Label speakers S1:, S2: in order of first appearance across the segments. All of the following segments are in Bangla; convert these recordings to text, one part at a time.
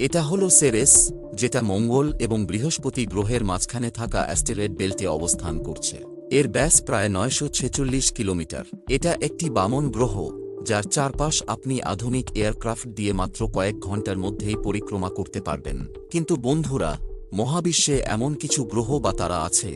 S1: এটা হলো সেরেস, যেটা মঙ্গল এবং বৃহস্পতি গ্রহের মাঝখানে থাকা অ্যাস্টেরয়েড বেল্টে অবস্থান করছে। এর ব্যাস প্রায় নয়শো ছেচল্লিশ কিলোমিটার। এটা একটি বামন গ্রহ, যার চারপাশ আপনি আধুনিক এয়ারক্রাফট দিয়ে মাত্র কয়েক ঘণ্টার মধ্যেই পরিক্রমা করতে পারবেন। কিন্তু বন্ধুরা, মহাবিশ্বে এমন কিছু গ্রহ বা তারা আছে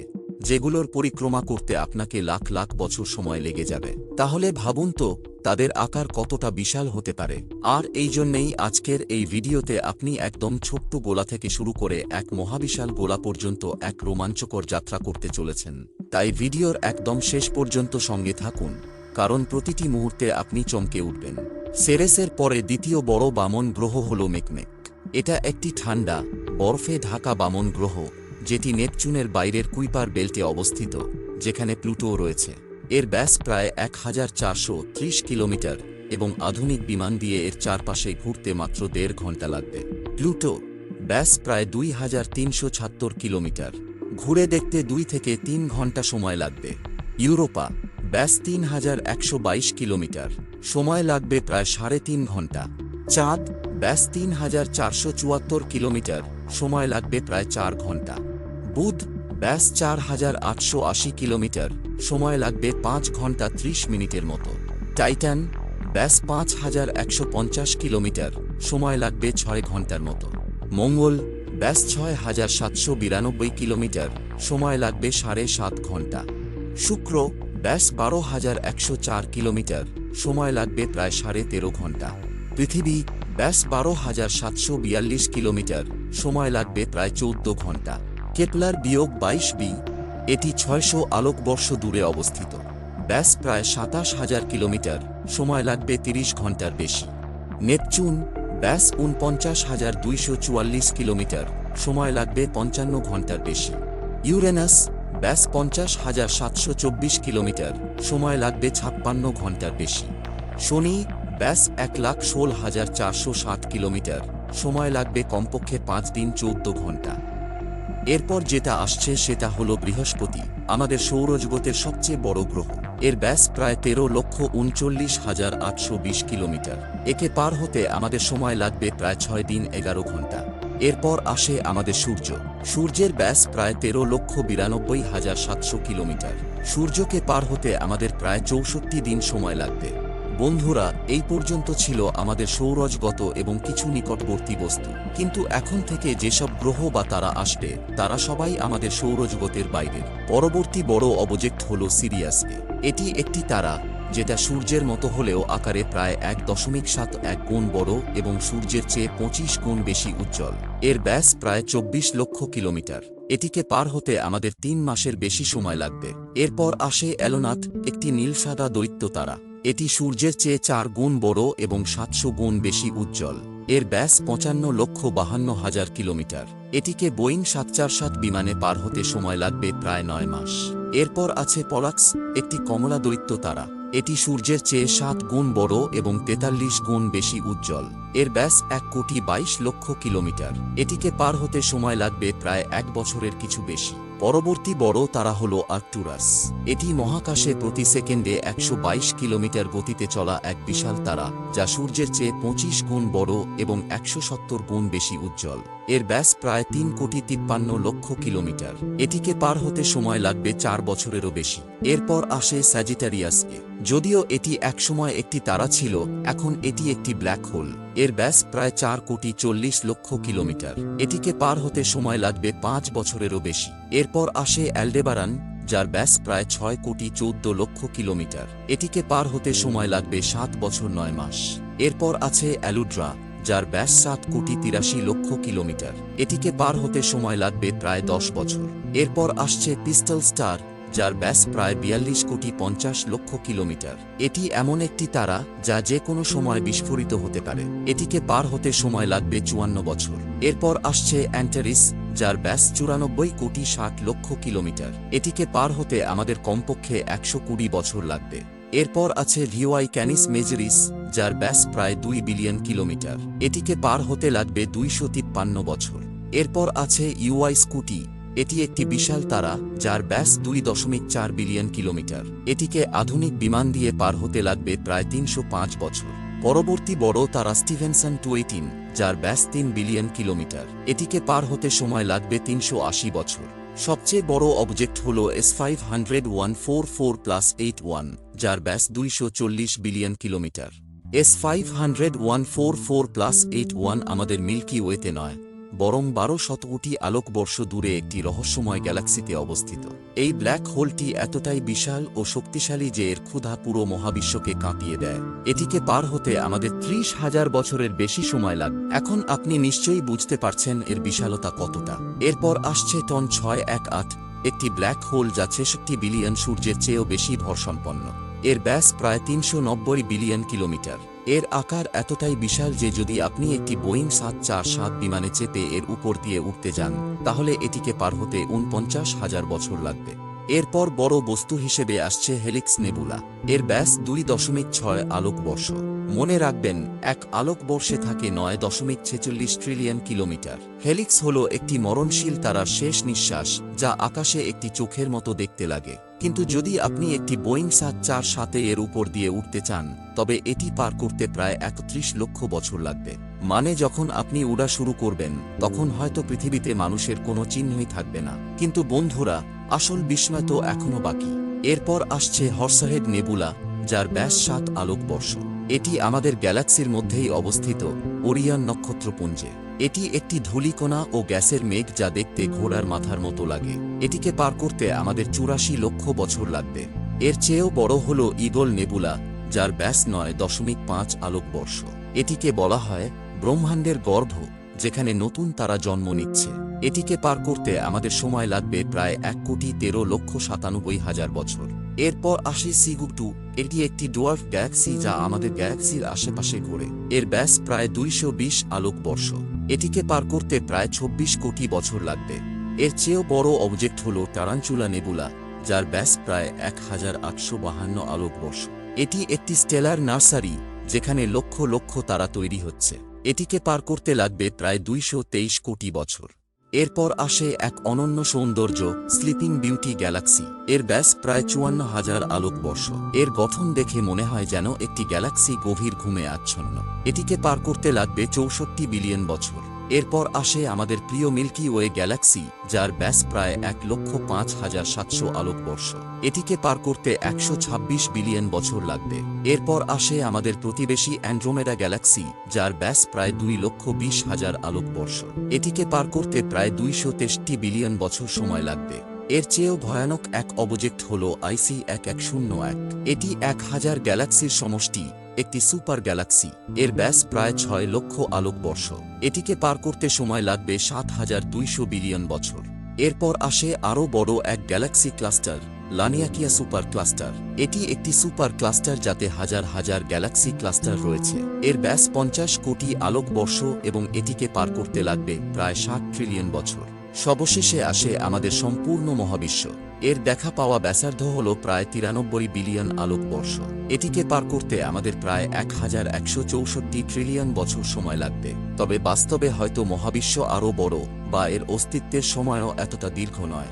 S1: যেগুলোর পরিক্রমা করতে আপনাকে লাখ লাখ বছর সময় লেগে যাবে। তাহলে ভাবুন তো, তাদের আকার কতটা বিশাল হতে পারে। আর এই জন্যেই আজকের এই ভিডিওতে আপনি একদম ছোট্ট গোলা থেকে শুরু করে এক মহাবিশাল গোলা পর্যন্ত এক রোমাঞ্চকর যাত্রা করতে চলেছেন। তাই ভিডিওর একদম শেষ পর্যন্ত সঙ্গে থাকুন, কারণ প্রতিটি মুহূর্তে আপনি চমকে উঠবেন। সেরেসের পরে দ্বিতীয় বড় বামন গ্রহ হল মেকমেক এটা একটি ঠান্ডা, বরফে ঢাকা বামন গ্রহ। যেটি নেপচুনের বাইরের কুইপার বেল্টে অবস্থিত, যেখানে প্লুটোও রয়েছে। এর ব্যাস প্রায় এক হাজার চারশো ত্রিশ কিলোমিটার এবং আধুনিক বিমান দিয়ে এর চারপাশে ঘুরতে মাত্র দেড় ঘণ্টা লাগবে। প্লুটো, ব্যাস প্রায় দুই হাজার তিনশো ছাত্তর কিলোমিটার। ঘুরে দেখতে দুই থেকে তিন ঘণ্টা সময় লাগবে। ইউরোপা, ব্যাস তিন হাজার একশো বাইশ কিলোমিটার। সময় লাগবে প্রায় সাড়ে তিন ঘণ্টা চাঁদ, ব্যাস তিন হাজার চারশো চুয়াত্তর কিলোমিটার। সময় লাগবে প্রায় চার ঘণ্টা বুধ, ব্যাস চার হাজার আটশো আশি কিলোমিটার। সময় লাগবে পাঁচ ঘণ্টা ত্রিশ মিনিটের মতো। টাইটান, ব্যাস পাঁচ হাজার একশো পঞ্চাশ কিলোমিটার। সময় লাগবে ছয় ঘণ্টার মতো। মঙ্গল, ব্যাস ছয় হাজার সাতশো বিরানব্বই কিলোমিটার। সময় লাগবে সাড়ে সাত ঘণ্টা। শুক্র, ব্যাস বারো হাজার একশো চার কিলোমিটার। সময় লাগবে প্রায় সাড়ে তেরো ঘণ্টা। পৃথিবী, ব্যাস বারো হাজার সাতশো বিয়াল্লিশ কিলোমিটার। সময় লাগবে প্রায় চৌদ্দ ঘণ্টা। কেপলার বিয়োগ বাইশ বি, এটি ছয়শো আলোকবর্ষ দূরে অবস্থিত। ব্যাস প্রায় সাতাশ হাজার কিলোমিটার, সময় লাগবে তিরিশ ঘণ্টার বেশি। নেপচুন, ব্যাস উনপঞ্চাশ হাজার দুইশো চুয়াল্লিশ কিলোমিটার, সময় লাগবে পঞ্চান্ন ঘণ্টার বেশি। ইউরেনাস, ব্যাস পঞ্চাশ হাজার সাতশো চব্বিশ কিলোমিটার, সময় লাগবে ছাপ্পান্ন ঘণ্টার বেশি। শনি, ব্যাস এক লাখ ষোল হাজার চারশো ষাট কিলোমিটার, সময় লাগবে কমপক্ষে পাঁচ দিন চৌদ্দ ঘণ্টা। এরপর যেটা আসছে সেটা হল বৃহস্পতি, আমাদের সৌরজগতের সবচেয়ে বড় গ্রহ। এর ব্যাস প্রায় তেরো লক্ষ উনচল্লিশ হাজার আটশো বিশ কিলোমিটার। একে পার হতে আমাদের সময় লাগবে প্রায় ছয় দিন এগারো ঘণ্টা। এরপর আসে আমাদের সূর্য। সূর্যের ব্যাস প্রায় তেরো লক্ষ বিরানব্বই হাজার সাতশো কিলোমিটার। সূর্যকে পার হতে আমাদের প্রায় চৌষট্টি দিন সময় লাগবে। বন্ধুরা, এই পর্যন্ত ছিল আমাদের সৌরজগত এবং কিছু নিকটবর্তী বস্তু। কিন্তু এখন থেকে যেসব গ্রহ বা তারা আসবে, তারা সবাই আমাদের সৌরজগতের বাইরের পরবর্তী বড় অবজেক্ট হল সিরিয়াস এটি একটি তারা, যেটা সূর্যের মতো হলেও আকারে প্রায় এক দশমিক সাত এক গুণ বড় এবং সূর্যের চেয়ে পঁচিশ গুণ বেশি উজ্জ্বল। এর ব্যাস প্রায় চব্বিশ লক্ষ কিলোমিটার। এটিকে পার হতে আমাদের তিন মাসের বেশি সময় লাগবে। এরপর আসে অ্যালোনাথ, একটি নীল সাদা দৈত্য তারা। এটি সূর্যের চেয়ে চার গুণ বড় এবং সাতশো গুণ বেশি উজ্জ্বল। এর ব্যাস পঁচান্ন লক্ষ বাহান্ন হাজার কিলোমিটার। এটিকে বোয়িং সাত চার সাত বিমানে পার হতে সময় লাগবে প্রায় নয় মাস। এরপর আছে পলাক্স, একটি কমলা দৈত্য তারা। এটি সূর্যের চেয়ে সাত গুণ বড় এবং তেতাল্লিশ গুণ বেশি উজ্জ্বল। এর ব্যাস এক কোটি বাইশ লক্ষ কিলোমিটার। এটিকে পার হতে সময় লাগবে প্রায় এক বছরের কিছু বেশি। পরবর্তী বড় তারা হল আর্টুরাস এটি মহাকাশে প্রতি সেকেন্ডে একশো বাইশ কিলোমিটার গতিতে চলা এক বিশাল তারা, যা সূর্যের চেয়ে পঁচিশ গুণ বড় এবং একশো সত্তর গুণ বেশি উজ্জ্বল। এর ব্যাস প্রায় তিন কোটি তিপ্পান্ন লক্ষ কিলোমিটার। এটিকে পার হতে সময় লাগবে চার বছরেরও বেশি। এরপর আসে স্যাজিটারিয়াস যদিও এটি একসময় একটি তারা ছিল, এখন এটি একটি ব্ল্যাক হোল। এর ব্যাস প্রায় চার কোটি চল্লিশ লক্ষ কিলোমিটার। এটিকে পার হতে সময় লাগবে পাঁচ বছরেরও বেশি। এরপর আসে অ্যালডেবারান, যার ব্যাস প্রায় ছয় কোটি চৌদ্দ লক্ষ কিলোমিটার। এটিকে পার হতে সময় লাগবে সাত বছর নয় মাস। এরপর আছে অ্যালুড্রা যার ব্যাস সাত কোটি তিরাশি লক্ষ কিলোমিটার। এটিকে পার হতে সময় লাগবে প্রায় দশ বছর। এরপর আসছে পিস্টল স্টার, যার ব্যাস প্রায় বিয়াল্লিশ কোটি পঞ্চাশ লক্ষ কিলোমিটার। এটি এমন একটি তারা, যা যে কোনো সময় বিস্ফোরিত হতে পারে। এটিকে পার হতে সময় লাগবে চুয়ান্ন বছর। এরপর আসছে অ্যান্টারিস, যার ব্যাস চুরানব্বই কোটি ষাট লক্ষ কিলোমিটার। এটিকে পার হতে আমাদের কমপক্ষে একশো কুড়ি বছর লাগবে। এরপর আছে ভিওয়াই ক্যানিস মেজরিস, যার ব্যাস প্রায় দুই বিলিয়ন কিলোমিটার। এটিকে পার হতে লাগবে দুইশো তিপ্পান্ন বছর। এরপর আছে ইউআই স্কুটি, এটি একটি বিশাল তারা, যার ব্যাস দুই দশমিক চার বিলিয়ন কিলোমিটার। এটিকে আধুনিক বিমান দিয়ে পার হতে লাগবে প্রায় তিনশো পাঁচ বছর। পরবর্তী বড় তারা স্টিভেনসন টু এইটিন, যার ব্যাস তিন বিলিয়ন কিলোমিটার। এটিকে পার হতে সময় লাগবে তিনশো আশি বছর। সবচেয়ে বড় অবজেক্ট হল S five hundred one four four plus eight one যার ব্যাস দুইশো চল্লিশ billion kilometre S five hundred one four four plus eight one আমাদের মিল্কি ওয়েতে নয়। বরং বারো শত কোটি আলোকবর্ষ দূরে একটি রহস্যময় গ্যালাক্সিতে অবস্থিত। এই ব্ল্যাক হোলটি এতটাই বিশাল ও শক্তিশালী যে এর ক্ষুধা পুরো মহাবিশ্বকে কাঁপিয়ে দেয়। এটিকে পার হতে আমাদের ত্রিশ হাজার বছরের বেশি সময় লাগবে এখন আপনি নিশ্চয়ই বুঝতে পারছেন এর বিশালতা কতটা। এরপর আসছে টন ছয় এক আট, একটি ব্ল্যাক হোল যা ছেষট্টি বিলিয়ন সূর্যের চেয়েও বেশি ভরসম্পন্ন এর ব্যাস প্রায় তিনশো নব্বই বিলিয়ন কিলোমিটার। এর আকার এতটাই বিশাল যে যদি আপনি একটি বোয়িং সাত চার সাত বিমানে চেপে এর উপর দিয়ে উঠতে যান, তাহলে এটিকে পার হতে উনপঞ্চাশ হাজার বছর লাগবে। এরপর বড় বস্তু হিসেবে আসছে হেলিক্স নেবুলা। এর ব্যাস দুই দশমিক ছয় আলোকবর্ষ। মনে রাখবেন, এক আলোকবর্ষে থাকে নয় দশমিক ছেচল্লিশ ট্রিলিয়ন কিলোমিটার হেলিক্স হল একটি মরণশীল তারার শেষ নিঃশ্বাস, যা আকাশে একটি চোখের মতো দেখতে লাগে। কিন্তু যদি আপনি একটি বোয়িং সাত চার সাথে এর উপর দিয়ে উঠতে চান, তবে এটি পার করতে প্রায় একত্রিশ লক্ষ বছর লাগবে। মানে যখন আপনি উড়া শুরু করবেন, তখন হয়তো পৃথিবীতে মানুষের কোনো চিহ্নই থাকবে না। কিন্তু বন্ধুরা, আসল বিস্ময় তো এখনও বাকি। এরপর আসছে হর্সাহেড নেবুলা, যার ব্যাস সাত আলোকবর্ষ। এটি আমাদের গ্যালাক্সির মধ্যেই অবস্থিত, ওরিয়ান নক্ষত্রপুঞ্জে। এটি একটি ধূলিকণা ও গ্যাসের মেঘ যা দেখতে ঘোড়ার মাথার মতো লাগে। এটিকে পার করতে আমাদের চুরাশি লক্ষ বছর লাগবে। এর চেয়েও বড় হল ইগল নেবুলা, যার ব্যাস নয় দশমিক পাঁচ আলোকবর্ষ। এটিকে বলা হয় ব্রহ্মাণ্ডের গর্ভ, যেখানে নতুন তারা জন্ম নিচ্ছে। এটিকে পার করতে আমাদের সময় লাগবে প্রায় এক কোটি তেরো লক্ষ সাতানব্বই হাজার বছর। এরপর আসে সিগু টু। এটি একটি ডোয়ার্ফ গ্যালাক্সি যা আমাদের গ্যালাক্সির আশেপাশে ঘোরে। এর ব্যাস প্রায় দুইশো বিশ আলোকবর্ষ। এটিকে পার করতে প্রায় ছব্বিশ কোটি বছর লাগবে। এর চেয়েও বড় অবজেক্ট হল টারাঞ্চুলা নেবুলা, যার ব্যাস প্রায় এক হাজার আটশো বাহান্ন আলোকবর্ষ। এটি একটি স্টেলার নার্সারি, যেখানে লক্ষ লক্ষ তারা তৈরি হচ্ছে। এটিকে পার করতে লাগবে প্রায় দুইশো তেইশ কোটি বছর। এরপর আসে এক অনন্য সৌন্দর্য স্লিপিং বিউটি গ্যালাক্সি এর ব্যাস প্রায় চুয়ান্ন হাজার আলোকবর্ষ। এর গঠন দেখে মনে হয় যেন একটি গ্যালাক্সি গভীর ঘুমে আচ্ছন্ন। এটিকে পার করতে লাগবে চৌষট্টি বিলিয়ন বছর। এরপর আসে আমাদের প্রিয় মিল্কি ওয়ে গ্যালাক্সি, যার ব্যাস প্রায় এক লক্ষ পাঁচ হাজার সাতশো আলোকবর্ষ এটিকে পার করতে একশো ছাব্বিশ বিলিয়ন বছর লাগবে। এরপর আসে আমাদের প্রতিবেশী অ্যান্ড্রোমেডা গ্যালাক্সি, যার ব্যাস প্রায় দুই লক্ষ বিশ হাজার আলোকবর্ষ এটিকে পার করতে প্রায় দুইশো তেষট্টি বিলিয়ন বছর সময় লাগবে। এর চেয়েও ভয়ানক এক অবজেক্ট হল আইসি এক এক শূন্য এক। এটি এক হাজার গ্যালাক্সির সমষ্টি, একটি সুপার গ্যালাক্সি। এর ব্যাস প্রায় ছয় লক্ষ আলোকবর্ষ এটিকে পার করতে সময় লাগবে সাত হাজার দুইশো বিলিয়ন বছর। এরপর আসে আরও বড় এক galaxy cluster, Laniakea super cluster. এটি একটি সুপার ক্লাস্টার যাতে হাজার হাজার গ্যালাক্সি ক্লাস্টার রয়েছে। এর ব্যাস পঞ্চাশ কোটি আলোকবর্ষ এবং এটিকে পার করতে লাগবে প্রায় ষাট ট্রিলিয়ন বছর। সবশেষে আসে আমাদের সম্পূর্ণ মহাবিশ্ব। এর দেখা পাওয়া ব্যাসার্ধ হল প্রায় তিরানব্বই বিলিয়ন আলোকবর্ষ এটিকে পার করতে আমাদের প্রায় এক হাজার একশো চৌষট্টি ট্রিলিয়ন বছর সময় লাগবে। তবে বাস্তবে হয়তো মহাবিশ্ব আরও বড় বা এর অস্তিত্বের সময়ও এতটা দীর্ঘ নয়।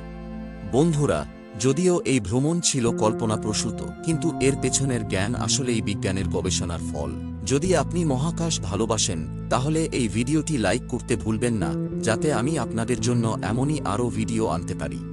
S1: বন্ধুরা, যদিও এই ভ্রমণ ছিল কল্পনাপ্রসূত, কিন্তু এর পেছনের জ্ঞান আসলেই বিজ্ঞানের গবেষণার ফল। যদি আপনি মহাকাশ ভালোবাসেন, তাহলে এই ভিডিওটি লাইক করতে ভুলবেন না, যাতে আমি আপনাদের জন্য এমনই আরও ভিডিও আনতে পারি।